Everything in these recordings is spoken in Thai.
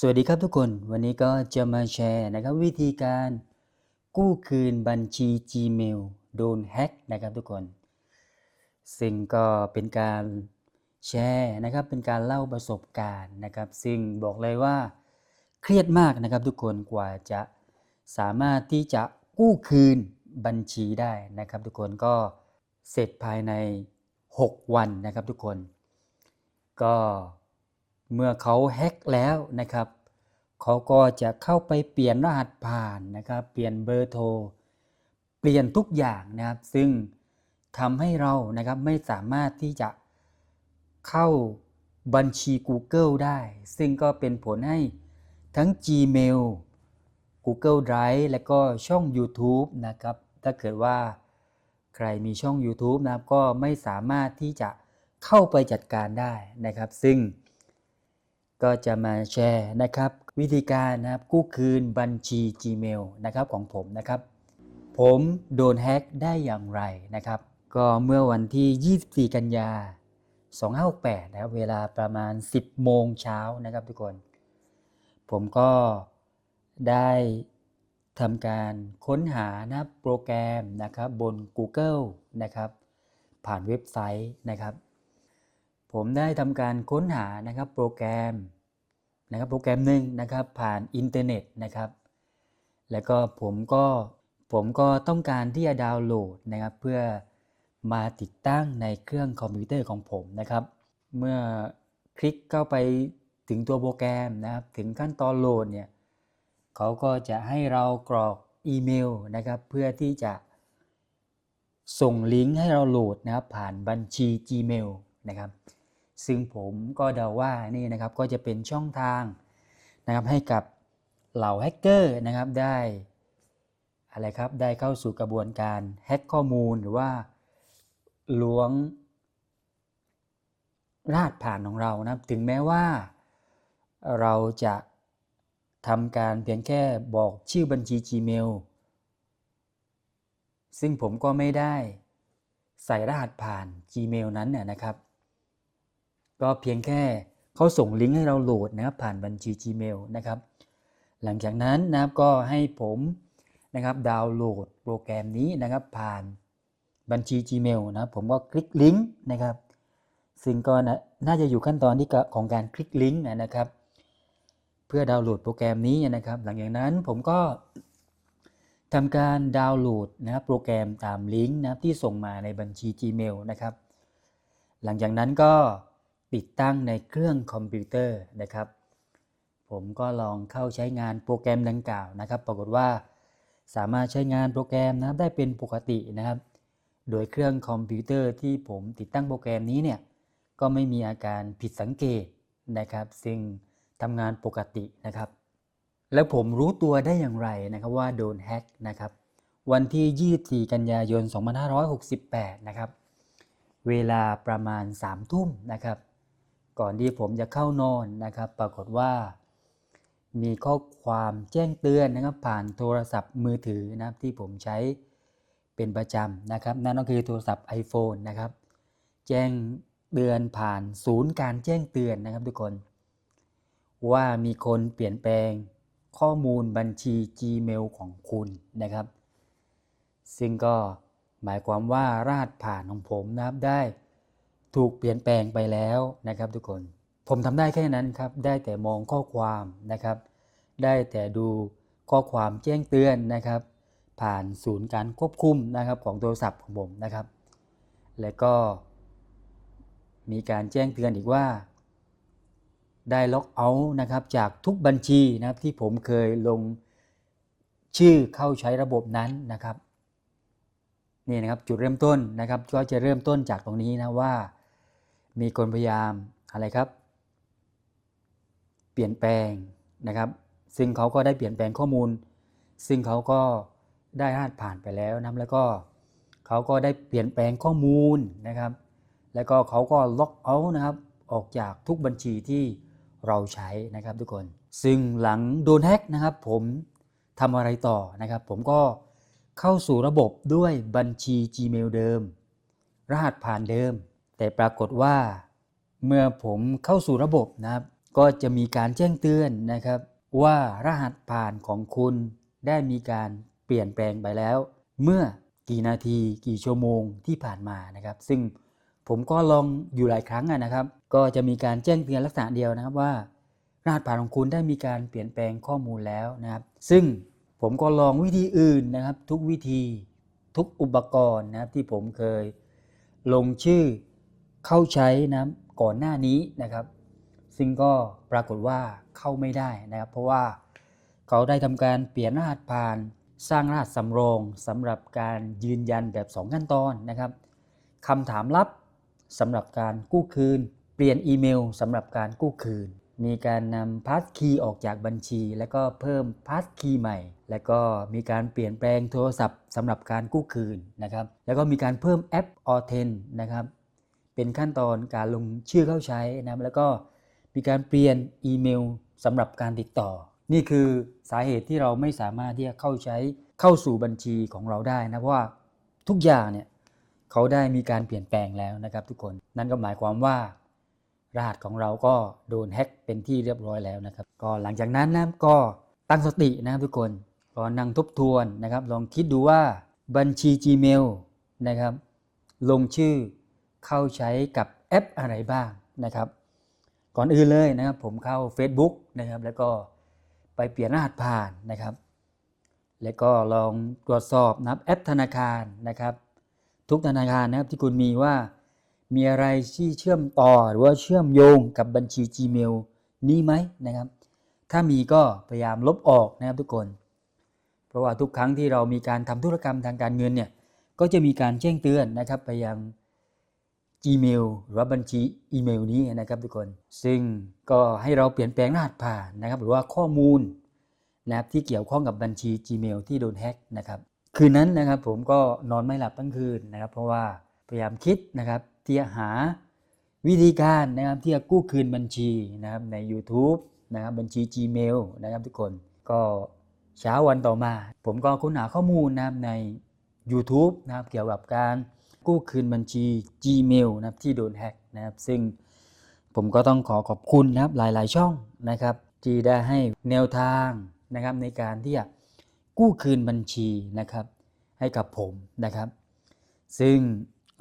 สวัสดีครับทุกคนวันนี้ก็จะมาแชร์นะครับวิธีการกู้คืนบัญชี Gmail โดนแฮ็กนะครับทุกคน ซึ่งก็เป็นการแชร์นะครับเป็นการเล่าประสบการณ์นะครับ ซึ่งบอกเลยว่าเครียดมากนะครับทุกคนกว่าจะสามารถที่จะกู้คืนบัญชีได้นะครับทุกคนก็เสร็จภายใน 6 วันนะครับทุกคน ก็ เมื่อเขาแฮ็กแล้วนะครับ เขาก็จะเข้าไปเปลี่ยนรหัสผ่านนะครับ เปลี่ยนเบอร์โทร เปลี่ยนทุกอย่างนะครับ ซึ่งทำให้เรานะครับไม่สามารถที่จะเข้าบัญชี Google ได้ ซึ่งก็เป็นผลให้ทั้ง Gmail Google Drive และก็ช่อง YouTube นะครับ ถ้าเกิดว่าใครมีช่อง YouTube นะครับ ก็ไม่สามารถที่จะเข้าไปจัดการได้นะครับ ซึ่ง ก็จะมาแชร์นะครับวิธีการนะครับกู้คืนบัญชี Gmail นะครับของผมนะครับ ผมโดนแฮ็กได้อย่างไรนะครับ ก็เมื่อวันที่ 24 กันยา 2568 นะครับเวลาประมาณ 10 โมงเช้านะครับทุกคน ผมก็ได้ทำการค้นหานะโปรแกรมนะครับบน Google นะครับ ผ่านเว็บไซต์นะครับ ผมได้ทำการค้นหานะครับโปรแกรมนะครับโปรแกรมหนึ่งนะครับผ่านอินเทอร์เน็ตนะครับ แล้วก็ผมก็ผมก็ต้องการที่จะดาวน์โหลดนะครับ เพื่อมาติดตั้งในเครื่องคอมพิวเตอร์ของผมนะครับ เมื่อคลิกเข้าไปถึงตัวโปรแกรมนะครับ ถึงขั้นตอนโหลดเนี่ยเขาก็จะให้เรากรอกอีเมลนะครับ เพื่อที่จะส่งลิงก์ให้เราโหลดนะครับผ่านบัญชี Gmail นะครับ ซึ่งผมก็เดาว่านี่นะครับก็จะเป็นช่องทางนะครับให้กับเหล่าแฮกเกอร์นะครับได้อะไรครับได้เข้าสู่กระบวนการแฮกข้อมูลหรือว่าล้วงรหัสผ่านของเรานะครับ ถึงแม้ว่าเราจะทำการเพียงแค่บอกชื่อบัญชี Gmail ซึ่งผมก็ไม่ได้ใส่รหัสผ่าน Gmail นั้นเนี่ยนะครับ ก็เพียงแค่เขาส่งลิงก์ให้เราโหลดนะครับผ่านบัญชี Gmail นะครับ หลังจากนั้นนะครับก็ให้ผมนะครับดาวน์โหลดโปรแกรมนี้นะครับผ่านบัญชี Gmail นะผมก็คลิกลิงก์นะครับ ซึ่งก็น่าจะอยู่ขั้นตอนที่ของการคลิกลิงก์นะครับ เพื่อดาวน์โหลดโปรแกรมนี้นะครับ หลังจากนั้นผมก็ทำการดาวน์โหลดนะครับโปรแกรมตามลิงก์นะครับที่ส่งมาในบัญชี Gmail นะครับ หลังจากนั้นก็ ติดตั้งในเครื่องคอมพิวเตอร์นะครับ ผมก็ลองเข้าใช้งานโปรแกรมดังกล่าวนะครับ ปรากฏว่าสามารถใช้งานโปรแกรมนะครับได้เป็นปกตินะครับ โดยเครื่องคอมพิวเตอร์ที่ผมติดตั้งโปรแกรมนี้เนี่ยก็ไม่มีอาการผิดสังเกตนะครับ ซึ่งทำงานปกตินะครับ แล้วผมรู้ตัวได้อย่างไรนะครับว่าโดนแฮ็กนะครับ วันที่ 24 กันยายน 2568 นะครับ เวลาประมาณ 3 ทุ่มนะครับ ก่อนที่ผมจะเข้านอนนะครับ ปรากฏว่า มีข้อความแจ้งเตือนนะครับ ผ่านโทรศัพท์มือถือนะครับที่ผมใช้เป็นประจำนะครับ นั่นก็คือโทรศัพท์ iPhone นะครับ แจ้งเตือนผ่านศูนย์การแจ้งเตือนนะครับทุกคน ว่ามีคนเปลี่ยนแปลงข้อมูลบัญชี Gmail ของคุณนะครับ ซึ่งก็หมายความว่ารหัสผ่านของผมนะครับได้ ถูกเปลี่ยนแปลงไปแล้วนะครับทุกคน ผมทำได้แค่นั้นครับ ได้แต่มองข้อความนะครับ ได้แต่ดูข้อความแจ้งเตือนนะครับ ผ่านศูนย์การควบคุมนะครับของโทรศัพท์ของผมนะครับ และก็ มีการแจ้งเตือนอีกว่า ได้ล็อกเอาท์นะครับจากทุกบัญชีนะครับที่ผมเคยลงชื่อเข้าใช้ระบบนั้นนะครับนี่นะครับจุดเริ่มต้นนะครับก็จะเริ่มต้นจากตรงนี้นะว่า มีคนพยายามอะไรครับ เปลี่ยนแปลงนะครับ ซึ่งเขาก็ได้เปลี่ยนแปลงข้อมูล ซึ่งเขาก็ได้รหัสผ่านไปแล้วนะแล้วก็เขาก็ได้เปลี่ยนแปลงข้อมูลนะครับ แล้วก็เขาก็ล็อกเอาท์นะครับออกจากทุกบัญชีที่เราใช้นะครับทุกคน ซึ่งหลังโดนแฮกนะครับ ผมทำอะไรต่อนะครับ ผมก็เข้าสู่ระบบด้วยบัญชี Gmail เดิม รหัสผ่านเดิม แต่ปรากฏว่าเมื่อผมเข้าสู่ระบบนะครับ ก็จะมีการแจ้งเตือนนะครับ ว่ารหัสผ่านของคุณได้มีการเปลี่ยนแปลงไปแล้ว เมื่อกี่นาทีกี่ชั่วโมงที่ผ่านมานะครับ ซึ่งผมก็ลองอยู่หลายครั้งนะครับ ก็จะมีการแจ้งเตือนลักษณะเดียวนะครับว่ารหัสผ่านของคุณได้มีการเปลี่ยนแปลงข้อมูลแล้วนะครับ ซึ่งผมก็ลองวิธีอื่นนะครับ ทุกวิธีทุกอุปกรณ์นะครับที่ผมเคยลงชื่อ เข้าใช้นะก่อนหน้านี้นะครับ ซึ่งก็ปรากฏว่าเข้าไม่ได้นะครับ เพราะว่าเขาได้ทำการเปลี่ยนรหัสผ่านสร้างรหัสสำรองสำหรับการยืนยันแบบ 2 ขั้นตอนนะครับคำถามลับสำหรับการกู้คืน เปลี่ยนอีเมลสำหรับการกู้คืน มีการนำพาสคีย์ออกจากบัญชี แล้วก็เพิ่มพาสคีย์ใหม่ แล้วก็มีการเปลี่ยนแปลงโทรศัพท์สำหรับการกู้คืนนะครับ แล้วก็มีการเพิ่มแอป a u t e n นะครับ เป็นขั้นตอนการลงชื่อเข้าใช้นะแล้วก็มีการเปลี่ยนอีเมลสำหรับการติดต่อ นี่คือสาเหตุที่เราไม่สามารถที่จะเข้าใช้เข้าสู่บัญชีของเราได้นะเพราะว่าทุกอย่างเนี่ยเขาได้มีการเปลี่ยนแปลงแล้วนะครับ ทุกคนนั่นก็หมายความว่ารหัสของเราก็โดนแฮ็กเป็นที่เรียบร้อยแล้วนะครับ ก็หลังจากนั้นนะก็ตั้งสตินะครับทุกคนก็นั่งทบทวนนะครับ ลองคิดดูว่าบัญชี Gmail นะครับ ลงชื่อ เข้าใช้กับแอปอะไรบ้างนะครับ ก่อนอื่นเลยนะครับผมเข้า Facebook นะครับ แล้วก็ไปเปลี่ยนรหัสผ่านนะครับ แล้วก็ลองตรวจสอบนับแอปธนาคารนะครับ ทุกธนาคารนะครับที่คุณมีว่ามีอะไรที่เชื่อมต่อหรือว่าเชื่อมโยงกับบัญชี Gmail นี้ไหมนะครับ ถ้ามีก็พยายามลบออกนะครับทุกคน เพราะว่าทุกครั้งที่เรามีการทำธุรกรรมทางการเงินเนี่ยก็จะมีการแจ้งเตือนนะครับไปยัง Gmail หรือว่าบัญชีอีเมลนี้นะครับทุกคน ซึ่งก็ให้เราเปลี่ยนแปลงรหัสผ่านนะครับ หรือว่าข้อมูลนะครับที่เกี่ยวข้องกับบัญชี Gmail ที่โดนแฮ็กนะครับคืนนั้นนะครับผมก็นอนไม่หลับทั้งคืนนะครับ เพราะว่าพยายามคิดนะครับที่จะหาวิธีการนะครับที่จะกู้คืนบัญชีนะครับใน YouTube นะครับบัญชี Gmail นะครับทุกคนก็เช้าวันต่อมา ผมก็ค้นหาข้อมูลนะครับใน YouTube นะครับเกี่ยวกับการ กู้คืนบัญชี Gmail นะครับที่โดนแฮ็กนะครับ ซึ่งผมก็ต้องขอขอบคุณนะครับหลาย ๆ ช่องนะครับที่ได้ให้แนวทางนะครับในการที่จะกู้คืนบัญชีนะครับให้กับผมนะครับ ซึ่ง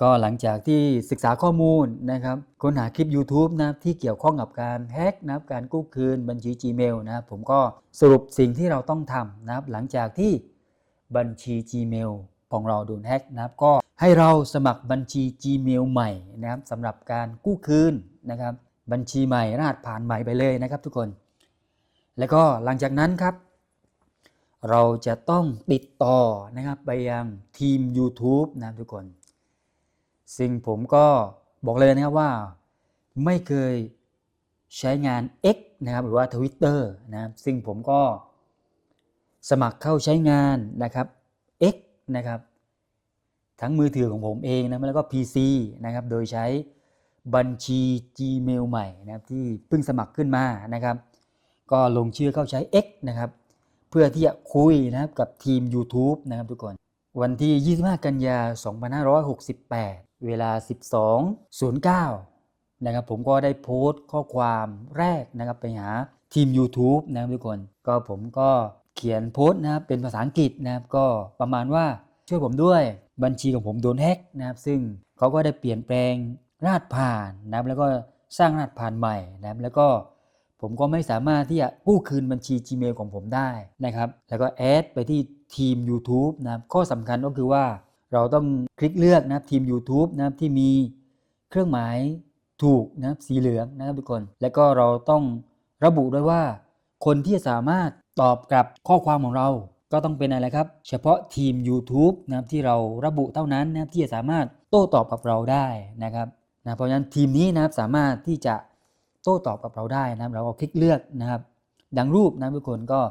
ก็หลังจากที่ศึกษาข้อมูลนะครับค้นหาคลิป YouTube นะครับที่เกี่ยวข้องกับการแฮกนะครับการกู้คืนบัญชี Gmail นะครับผมก็สรุปสิ่งที่เราต้องทำนะครับหลังจากที่บัญชี Gmail ของเราโดนแฮกนะครับก็ ให้เราสมัครบัญชี Gmail ใหม่นะครับสำหรับการกู้คืนนะครับ บัญชีใหม่รหัสผ่านใหม่ไปเลยนะครับทุกคน แล้วก็หลังจากนั้นครับ เราจะต้องติดต่อนะครับไปยังทีม YouTube นะครับทุกคน ซึ่งผมก็บอกเลยนะครับว่าไม่เคยใช้งาน X นะครับหรือว่า Twitter นะครับซึ่งผมก็สมัครเข้าใช้งานนะครับ X นะครับ ทั้งมือถือของผมเองนะแล้วก็ PC นะครับโดยใช้บัญชี Gmail ใหม่นะครับที่เพิ่งสมัครขึ้นมานะครับ ก็ลงชื่อเข้าใช้ X นะครับเพื่อที่จะคุยนะครับกับทีม YouTube นะครับทุกคน วันที่ 25 กันยา 2568 เวลา 12.09 นะครับผมก็ได้โพสต์ข้อความแรกนะครับไปหาทีม YouTube นะครับทุกคน ก็ผมก็เขียนโพสต์นะครับเป็นภาษาอังกฤษนะครับก็ประมาณว่าช่วยผมด้วย บัญชีของผมโดนแฮ็กนะครับซึ่งเขาก็ได้เปลี่ยนแปลงรหัสผ่านนะครับแล้วก็สร้างรหัสผ่านใหม่นะครับแล้วก็ผมก็ไม่สามารถที่จะกู้คืนบัญชี Gmail ของผมได้นะครับ แล้วก็แอดไปที่ทีม YouTube นะครับข้อสำคัญก็คือว่าเราต้องคลิกเลือกนะครับทีม YouTube นะครับที่มีเครื่องหมายถูกนะครับสีเหลืองนะครับทุกคน แล้วก็เราต้องระบุด้วยว่า คนที่สามารถตอบกลับข้อความของเรา ก็ต้องเป็นอะไรครับ เฉพาะทีม YouTube นะครับที่เราระบุเท่านั้นนะครับที่จะสามารถโต้ตอบกับเราได้นะครับนะเพราะฉะนั้นทีมนี้นะครับสามารถที่จะโต้ตอบกับเราได้นะครับ เราก็คลิกเลือกนะครับ ดังรูปนะทุกคนก็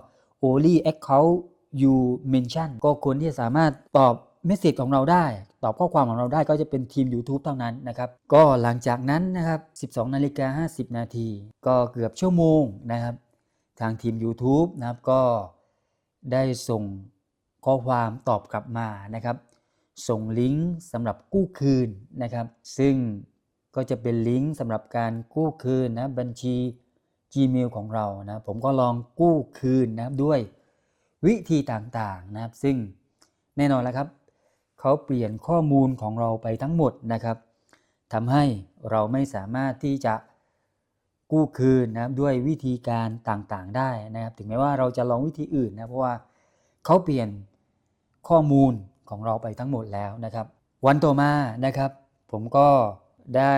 only account you mention ก็คนที่สามารถตอบเมสเซจของเราได้ ตอบข้อความของเราได้ก็จะเป็นทีม YouTube เท่านั้นนะครับ ก็หลังจากนั้นนะครับ 12นาฬิกา50 นาที ก็เกือบชั่วโมงนะครับ ทางทีม YouTube นะครับก็ ได้ส่งข้อความตอบกลับมานะครับ ส่งลิงก์สำหรับกู้คืนนะครับ ซึ่งก็จะเป็นลิงก์สำหรับการกู้คืนนะบัญชี Gmail ของเรานะผมก็ลองกู้คืนนะครับด้วยวิธีต่างๆนะครับ ซึ่งแน่นอนแล้วครับเขาเปลี่ยนข้อมูลของเราไปทั้งหมดนะครับทำให้เราไม่สามารถที่จะ กู้คืนนะครับด้วยวิธีการต่างๆได้นะครับ ถึงแม้ว่าเราจะลองวิธีอื่นนะเพราะว่าเขาเปลี่ยนข้อมูลของเราไปทั้งหมดแล้วนะครับ วันต่อมานะครับ ผมก็ได้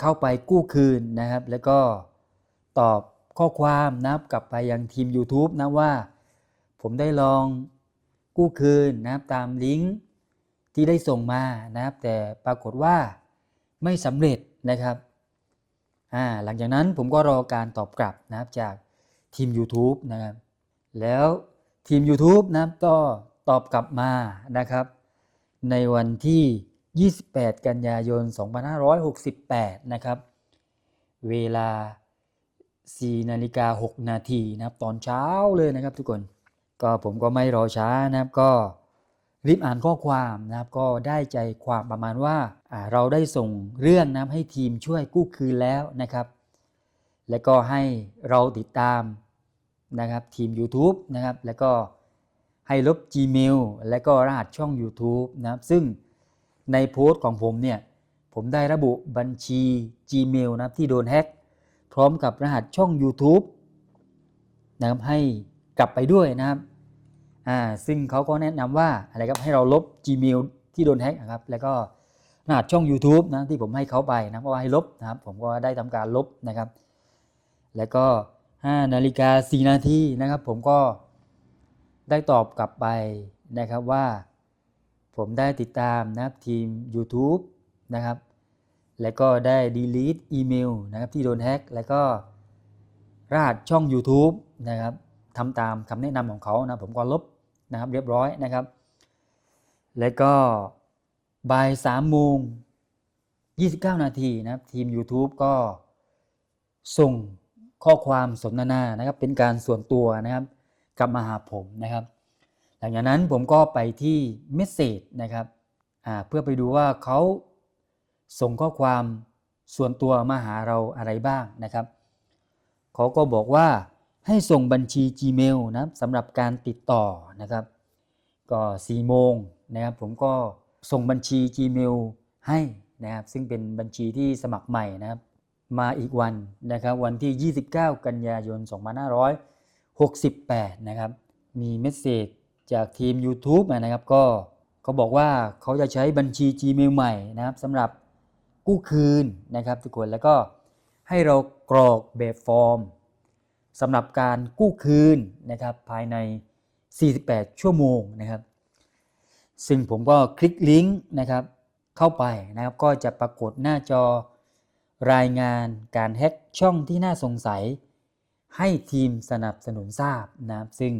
เข้าไปกู้คืนนะครับ แล้วก็ตอบข้อความนะครับกลับไปยังทีม YouTube นะว่า ผมได้ลองกู้คืนนะครับตามลิงก์ที่ได้ส่งมานะครับ แต่ปรากฏว่าไม่สำเร็จนะครับ หลังจากนั้นผมก็รอการตอบกลับนะครับจากทีม YouTube นะครับ แล้วทีม YouTube นะครับก็ตอบกลับมานะครับ ในวันที่ 28 กันยายน 2568 นะครับ เวลา 4 นาฬิกา 6 นาทีนะครับตอนเช้าเลยนะครับทุกคน ก็ผมก็ไม่รอช้านะครับก็รีบอ่านข้อความนะครับก็ได้ใจความประมาณว่าอ่า เราได้ส่งเรื่องนะครับให้ทีมช่วยกู้คืนแล้วนะครับ และก็ให้เราติดตามนะครับทีม YouTube นะครับแล้วก็ให้ลบ Gmail และก็รหัสช่อง YouTube นะครับซึ่งในโพสต์ของผมเนี่ยผมได้ระบุบัญชี Gmail นะที่โดนแฮ็กพร้อมกับรหัสช่อง YouTube นะครับให้กลับไปด้วยนะครับอ่าซึ่งเขาก็แนะนำว่าอะไรครับให้เราลบ Gmail ที่โดนแฮ็กนะครับแล้วก็ รหัสช่อง YouTube นะที่ผมให้เขาไปนะเพราะว่าให้ลบนะครับ ผมก็ได้ทำการลบนะครับ แล้วก็5นาฬิกา4นาทีนะครับ ผมก็ได้ตอบกลับไปนะครับว่า ผมได้ติดตามนะครับทีม YouTube นะครับ แล้วก็ได้ delete อีเมลนะครับที่โดนแฮ็กแล้วก็รหัสช่อง YouTube นะครับทำตามคำแนะนำของเขานะผมก็ลบนะครับเรียบร้อยนะครับ แล้วก็ บ่าย3โมง29นาทีนะครับ ทีม YouTube ก็ส่งข้อความสนทนานะครับ เป็นการส่วนตัวนะครับกลับมาหาผมนะครับ หลังจากนั้นผมก็ไปที่เมสเซจนะครับเพื่อไปดูว่าเขาส่งข้อความส่วนตัวมาหาเราอะไรบ้างนะครับเขาก็บอกว่าให้ส่งบัญชี Gmail นะครับสำหรับการติดต่อนะครับ ก็4โมงนะครับผมก็ ส่งบัญชี Gmail ให้นะครับซึ่งเป็นบัญชีที่สมัครใหม่นะครับมาอีกวันนะครับวันที่ 29 กันยายน 2568 นะครับมีเมสเซจจากทีม YouTube นะครับก็เขาบอกว่าเขาจะใช้บัญชี Gmail ใหม่นะครับสำหรับกู้คืนนะครับทุกคนแล้วก็ให้เรากรอกแบบฟอร์มสำหรับการกู้คืนนะครับภายใน 48 ชั่วโมงนะครับ ซึ่งผมก็คลิกลิงก์นะครับเข้าไปนะครับก็จะปรากฏหน้าจอรายงานการแฮ็กช่องที่น่าสงสัย ให้ทีมสนับสนุนทราบนะครับ ซึ่ง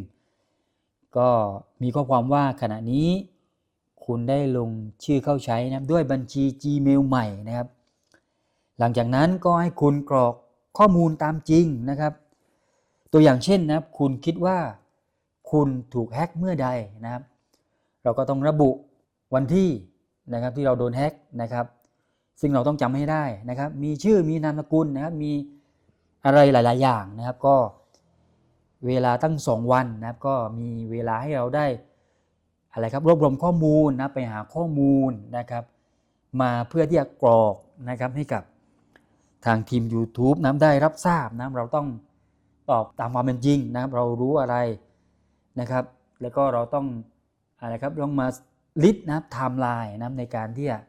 ก็มีข้อความว่าขณะนี้ คุณได้ลงชื่อเข้าใช้นะครับด้วยบัญชี Gmail ใหม่นะครับ หลังจากนั้นก็ให้คุณกรอกข้อมูลตามจริงนะครับ ตัวอย่างเช่นนะครับ คุณคิดว่า คุณถูกแฮ็กเมื่อใดนะครับ เราก็ต้องระบุวันที่นะครับที่เราโดนแฮ็กนะครับซึ่งเราต้องจำให้ได้นะครับ มีชื่อมีนามสกุลนะครับ มีอะไรหลาย ๆ อย่างนะครับ ก็เวลาตั้ง 2 วันนะครับ ก็มีเวลาให้เราได้อะไรครับรวบรวมข้อมูลนะไปหาข้อมูลนะครับ มาเพื่อที่จะกรอกนะครับให้กับทางทีม YouTube นะได้รับทราบนะเราต้องตอบตามความเป็นจริงนะครับ เรารู้อะไรนะครับ แล้วก็เราต้อง อะไรครับต้องมาลิสต์นะครับไทม์ไลน์นับในการที่จะ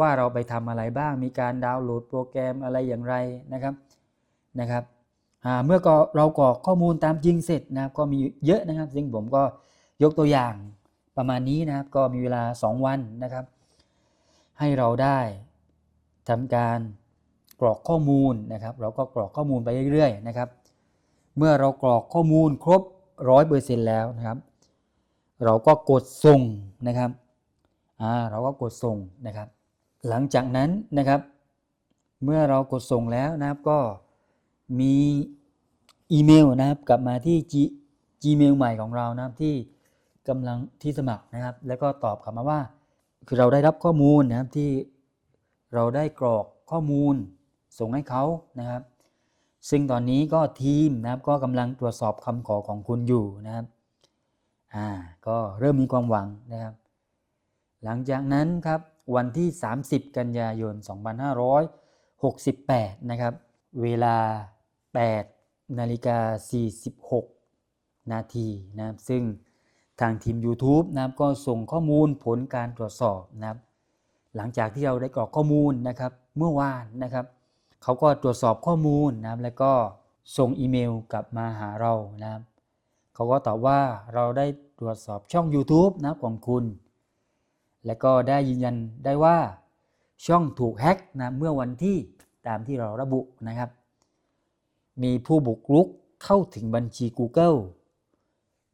ว่าเราไปทำอะไรบ้าง มีการดาวน์โหลดโปรแกรมอะไรอย่างไรนะครับนะครับเมื่อเรากรอกข้อมูลตามจริงเสร็จนะครับ ก็มีเยอะนะครับ ซึ่งผมก็ยกตัวอย่างประมาณนี้นะครับ ก็มีเวลา 2 วันนะครับ ให้เราได้ทำการกรอกข้อมูลนะครับ เราก็กรอกข้อมูลไปเรื่อยๆนะครับ เมื่อเรากรอกข้อมูลครบร้อยเปอร์เซ็นต์แล้วนะครับ เราก็กดส่งนะครับอ่าเราก็กดส่งนะครับ หลังจากนั้นนะครับ เมื่อเรากดส่งแล้วนะครับก็มีอีเมลนะครับกลับมาที่ G Gmail ใหม่ของเรานะครับที่กำลังที่สมัครนะครับ แล้วก็ตอบกลับมาว่า คือเราได้รับข้อมูลนะครับที่เราได้กรอกข้อมูลส่งให้เขานะครับ ซึ่งตอนนี้ก็ทีมนะครับก็กำลังตรวจสอบคำขอของคุณอยู่นะครับ อ่าก็เริ่มมีความหวังนะครับ หลังจากนั้นครับวันที่ 30 กันยายน 2568 นะครับ เวลา 8 นาฬิกา 46 นาทีนะครับซึ่งทางทีม YouTube นะครับก็ส่งข้อมูลผลการตรวจสอบนะครับ หลังจากที่เราได้กรอกข้อมูลนะครับเมื่อวานนะครับเขาก็ตรวจสอบข้อมูลนะครับแล้วก็ส่งอีเมลกลับมาหาเรานะครับเขาก็ตอบว่าเราได้ ตรวจสอบช่อง YouTube นะครับของคุณ และก็ได้ยืนยันได้ว่าช่องถูกแฮ็กนะเมื่อวันที่ตามที่เราระบุนะครับ มีผู้บุกรุกเข้าถึงบัญชี Google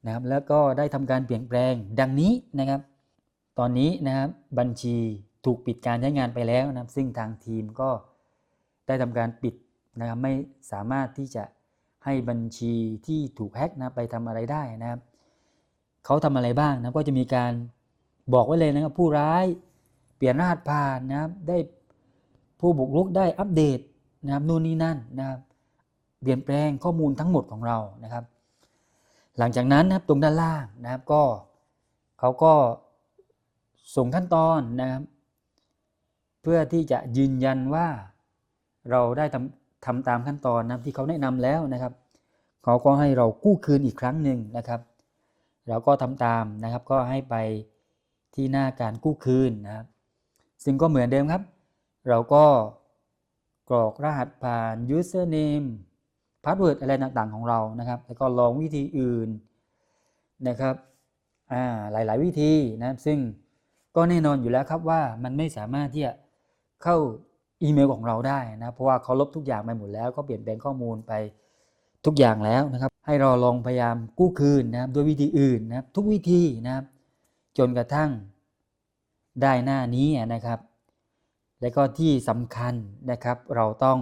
นะครับแล้วก็ได้ทำการเปลี่ยนแปลงดังนี้นะครับ ตอนนี้นะครับบัญชีถูกปิดการใช้งานไปแล้วนะครับ ซึ่งทางทีมก็ได้ทำการปิดนะครับไม่สามารถที่จะให้บัญชีที่ถูกแฮ็กนะไปทำอะไรได้นะครับ เขาทำอะไรบ้างนะก็จะมีการบอกไว้เลยนะครับผู้ร้ายเปลี่ยนรหัสผ่านนะครับได้ผู้บุกรุกได้อัปเดตนะครับนู่นนี่นั่นนะครับเปลี่ยนแปลงข้อมูลทั้งหมดของเรานะครับ หลังจากนั้นนะครับตรงด้านล่างนะครับก็เขาก็ส่งขั้นตอนนะครับ เพื่อที่จะยืนยันว่าเราได้ทำทำตามขั้นตอนนะที่เขาแนะนำแล้วนะครับ เขาก็ให้เรากู้คืนอีกครั้งหนึ่งนะครับ เราก็ทำตามนะครับ ก็ให้ไปที่หน้าการกู้คืนนะครับ ซึ่งก็เหมือนเดิมครับ เราก็กรอกรหัสผ่าน username password อะไรต่างๆของเรานะครับ แล้วก็ลองวิธีอื่นนะครับหลายๆ วิธีนะครับ ซึ่งก็แน่นอนอยู่แล้วครับว่ามันไม่สามารถที่จะเข้าอีเมลของเราได้นะ เพราะว่าเขาลบทุกอย่างไปหมดแล้ว ก็เปลี่ยนแปลงข้อมูลไปทุกอย่างแล้วนะครับ ให้เราลองพยายามกู้คืนนะครับด้วยวิธีอื่นนะครับทุกวิธีนะครับ จนกระทั่งได้หน้านี้นะครับ และก็ที่สำคัญนะครับเราต้อง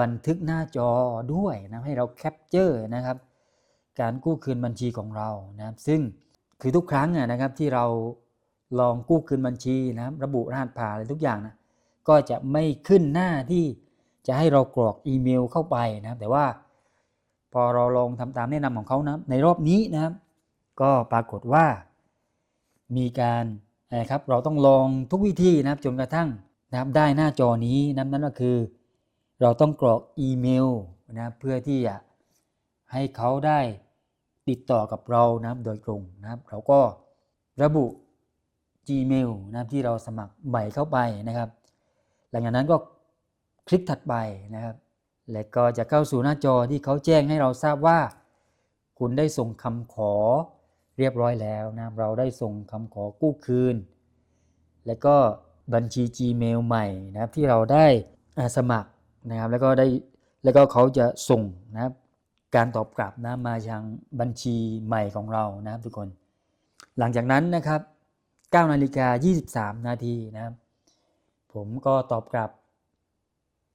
บันทึกหน้าจอด้วยนะให้เราแคปเจอร์นะครับ การกู้คืนบัญชีของเรานะครับ ซึ่งคือทุกครั้งนะครับที่เราลองกู้คืนบัญชีนะครับ ระบุรหัสผ่านอะไรทุกอย่างนะก็จะไม่ขึ้นหน้าที่จะให้เรากรอกอีเมลเข้าไปนะครับ แต่ว่า พอเราลองทำตามแนะนำของเขานะในรอบนี้นะครับ ก็ปรากฏว่า มีการนะครับเราต้องลองทุกวิธีนะครับจนกระทั่งนะครับได้หน้าจอนี้นะนั่นก็คือ เราต้องกรอกอีเมลนะเพื่อที่จะให้เขาได้ติดต่อกับเรานะครับโดยตรงนะครับ เราก็ระบุ Gmail นะครับที่เราสมัครใหม่เข้าไปนะครับ หลังจากนั้นก็คลิกถัดไปนะครับ และก็จะเข้าสู่หน้าจอที่เขาแจ้งให้เราทราบว่า คุณได้ส่งคำขอเรียบร้อยแล้วนะเราได้ส่งคำขอกู้คืน และก็บัญชี Gmail ใหม่นะครับที่เราได้สมัครนะครับแล้วก็ได้แล้วก็เขาจะส่งนะครับการตอบกลับนะมายังบัญชีใหม่ของเรานะครับทุกคน หลังจากนั้นนะครับ9นาฬิกา23 นาทีนะครับผมก็ตอบกลับ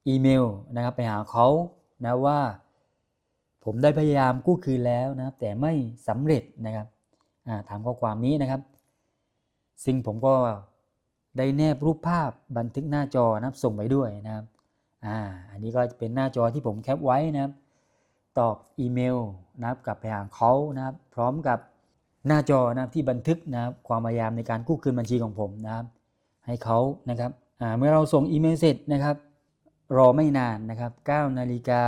อีเมลนะครับไปหาเขานะว่า ผมได้พยายามกู้คืนแล้วนะครับแต่ไม่สำเร็จนะครับาถามข้อความนี้นะครับ ซึ่งผมก็ได้แนบรูปภาพบันทึกหน้าจอนะครับส่งไปด้วยนะครับอ่าอันนี้ก็เป็นหน้าจอที่ผมแคปไว้นะครับ ตอบอีเมลนะครับกับไปหาเขานะครับ พร้อมกับหน้าจอนะครับที่บันทึกนะครับความพยายามในการกู้คืนบัญชีของผมนะครับ ให้เขานะครับอ่าเมื่อเราส่งอีเมลเสร็จนะครับ รอไม่นานนะครับ9นาฬิกา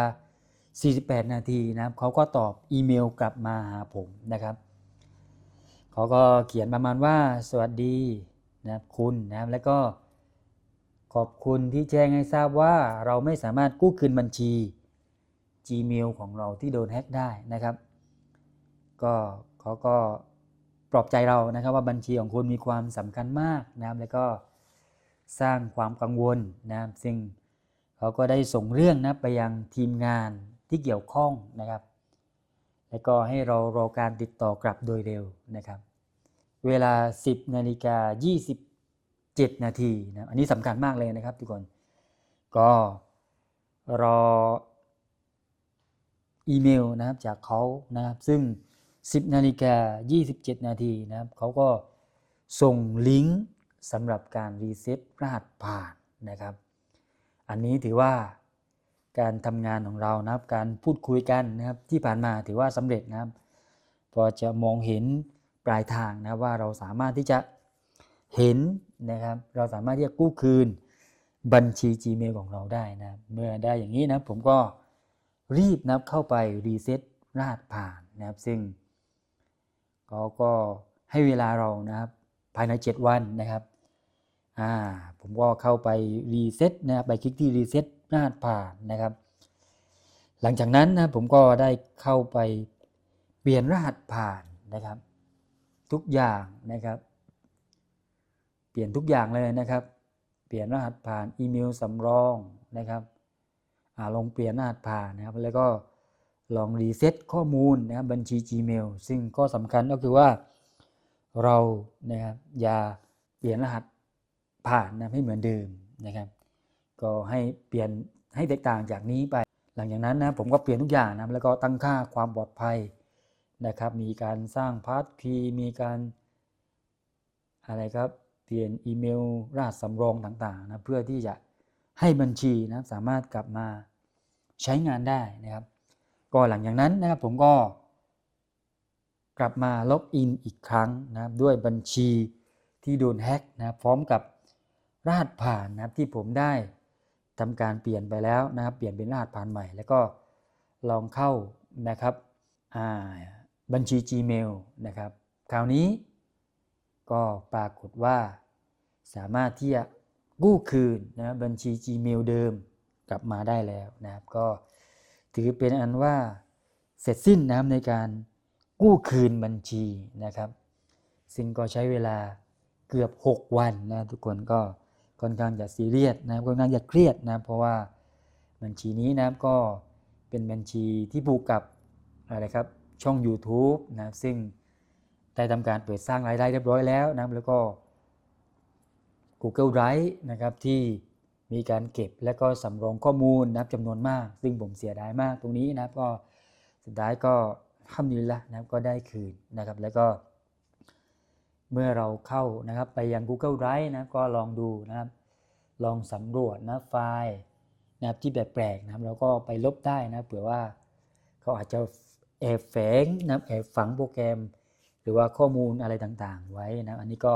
48 นาทีนะครับเขาก็ตอบอีเมลกลับมาหาผมนะครับเขาก็เขียนประมาณว่าสวัสดีนะครับคุณนะครับแล้วก็ขอบคุณที่แจ้งให้ทราบว่าเราไม่สามารถกู้คืนบัญชี Gmail ของเราที่โดนแฮ็กได้นะครับ ก็เขาก็ปลอบใจเรานะครับว่าบัญชีของคุณมีความสำคัญมากนะครับแล้วก็สร้างความกังวลนะครับซึ่ง เขาก็ได้ส่งเรื่องนะไปยังทีมงานที่เกี่ยวข้องนะครับ แล้วก็ให้เรารอการติดต่อกลับโดยเร็วนะครับ เวลา 10นาฬิกา27 นาทีนะอันนี้สำคัญมากเลยนะครับทุกคน ก็รออีเมลนะครับจากเขานะครับ ซึ่ง 10นาฬิกา27 นาทีนะครับเขาก็ส่งลิงก์สำหรับการรีเซ็ตรหัสผ่านนะครับ อันนี้ถือว่าการทำงานของเรานะครับ การพูดคุยกันนะครับที่ผ่านมาถือว่าสำเร็จนะครับ พอจะมองเห็นปลายทางนะว่าเราสามารถที่จะเห็นนะครับ เราสามารถที่จะกู้คืนบัญชี Gmail ของเราได้นะ เมื่อได้อย่างนี้นะผมก็รีบนับเข้าไปรีเซ็ตรหัสผ่านนะครับ ซึ่งเขาก็ให้เวลาเรานะครับ ภายใน 7 วันนะครับ อ่าผมก็เข้าไปรีเซ็ตนะครับไปคลิกที่รีเซ็ตรหัสผ่านนะครับ หลังจากนั้นนะผมก็ได้เข้าไปเปลี่ยนรหัสผ่านนะครับ ทุกอย่างนะครับ เปลี่ยนทุกอย่างเลยนะครับ เปลี่ยนรหัสผ่านอีเมลสำรองนะครับอ่าลองเปลี่ยนรหัสผ่านนะครับ แล้วก็ลองรีเซ็ตข้อมูลนะครับบัญชี Gmail ซึ่งก็สำคัญก็คือว่าเรานะครับอย่าเปลี่ยนรหัส ผ่านนะให้เหมือนเดิมนะครับ ก็ให้เปลี่ยนให้แตกต่างจากนี้ไป หลังจากนั้นนะผมก็เปลี่ยนทุกอย่างนะแล้วก็ตั้งค่าความปลอดภัยนะครับ มีการสร้างพาสคีย์มีการอะไรครับเปลี่ยนอีเมลรหัสสำรองต่างๆนะเพื่อที่จะให้บัญชีนะสามารถกลับมาใช้งานได้นะครับ ก็หลังจากนั้นนะครับผมก็กลับมาล็อกอินอีกครั้งนะด้วยบัญชีที่โดนแฮ็กนะพร้อมกับ รหัสผ่านนะครับที่ผมได้ทำการเปลี่ยนไปแล้วนะครับ เปลี่ยนเป็นรหัสผ่านใหม่ แล้วก็ลองเข้านะครับอ่าบัญชี Gmail นะครับ คราวนี้ก็ปรากฏว่าสามารถที่จะกู้คืนนะบัญชี Gmail เดิมกลับมาได้แล้วนะครับ ก็ถือเป็นอันว่าเสร็จสิ้นนะครับในการกู้คืนบัญชีนะครับ ซึ่งก็ใช้เวลาเกือบ 6 วันนะทุกคนก็ ค่อนข้างจะซีเรียสนะครับค่อนข้างจะเครียดนะเพราะว่าบัญชีนี้นะครับก็เป็นบัญชีที่ผูกกับอะไรครับช่อง YouTube นะครับซึ่งได้ทำการเปิดสร้างรายได้เรียบร้อยแล้วนะครับแล้วก็ Google Drive นะครับที่มีการเก็บและก็สำรองข้อมูลนะครับจำนวนมาก ซึ่งผมเสียดายมากตรงนี้นะครับก็สุดท้ายก็ทำดีละนะครับก็ได้คืนนะครับแล้วก็ เมื่อเราเข้านะครับไปยัง Google Drive นะก็ลองดูนะครับ ลองสำรวจนะไฟล์นะครับที่แปลกๆนะครับแล้วก็ไปลบได้นะเผื่อว่าเขาอาจจะแอบแฝงนะแอบฝังโปรแกรม หรือว่าข้อมูลอะไรต่างๆ ไว้นะอันนี้ก็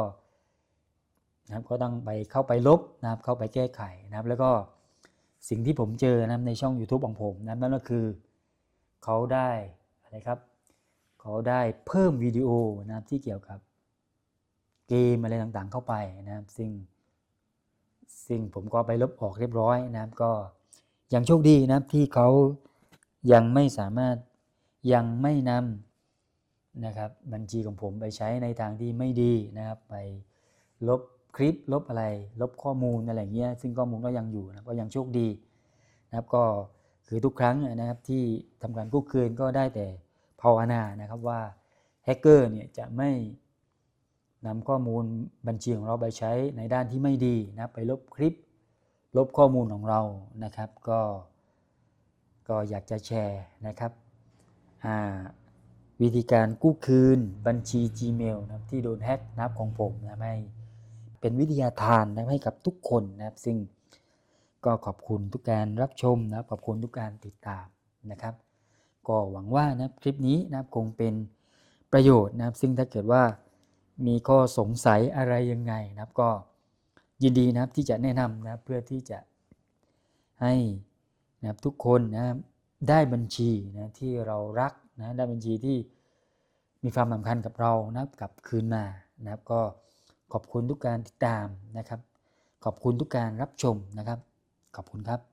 นะครับก็ต้องไปเข้าไปลบนะครับเข้าไปแก้ไขนะครับ แล้วก็สิ่งที่ผมเจอนะในช่อง YouTube ของผมนะนั่นก็คือเขาได้อะไรครับเขาได้เพิ่มวิดีโอนะครับที่เกี่ยวกับ เกมอะไรต่างๆเข้าไปนะครับซึ่งซึ่งผมก็ไปลบออกเรียบร้อยนะครับก็ยังโชคดีนะครับที่เขายังไม่สามารถยังไม่นำนะครับบัญชีของผมไปใช้ในทางที่ไม่ดีนะครับ ไปลบคลิปลบอะไร ลบข้อมูลอะไรเงี้ยซึ่งข้อมูลก็ยังอยู่นะก็ยังโชคดีนะครับก็คือทุกครั้งนะครับที่ทำการกู้คืนก็ได้แต่ภาวนานะครับว่าแฮกเกอร์เนี่ยจะไม่ นำข้อมูลบัญชีของเราไปใช้ในด้านที่ไม่ดีนะไปลบคลิป ลบข้อมูลของเรานะครับ ก็ก็อยากจะแชร์นะครับวิธีการกู้คืนบัญชี Gmail นะที่โดนแฮ็กนะครับของผมนะให้เป็นวิทยาทานนะให้กับทุกคนนะครับ ซึ่งก็ขอบคุณทุกการรับชมนะขอบคุณทุกการติดตามนะครับ ก็หวังว่านะคลิปนี้นะครับคงเป็นประโยชน์นะครับ ซึ่งถ้าเกิดว่า มีข้อสงสัยอะไรยังไงนะครับก็ยินดีนะครับที่จะแนะนำนะครับเพื่อที่จะให้นะครับทุกคนนะครับได้บัญชีนะที่เรารักนะได้บัญชีที่มีความสำคัญกับเรานะครับกลับคืนมานะครับ ก็ขอบคุณทุกการติดตามนะครับ ขอบคุณทุกการรับชมนะครับ ขอบคุณครับ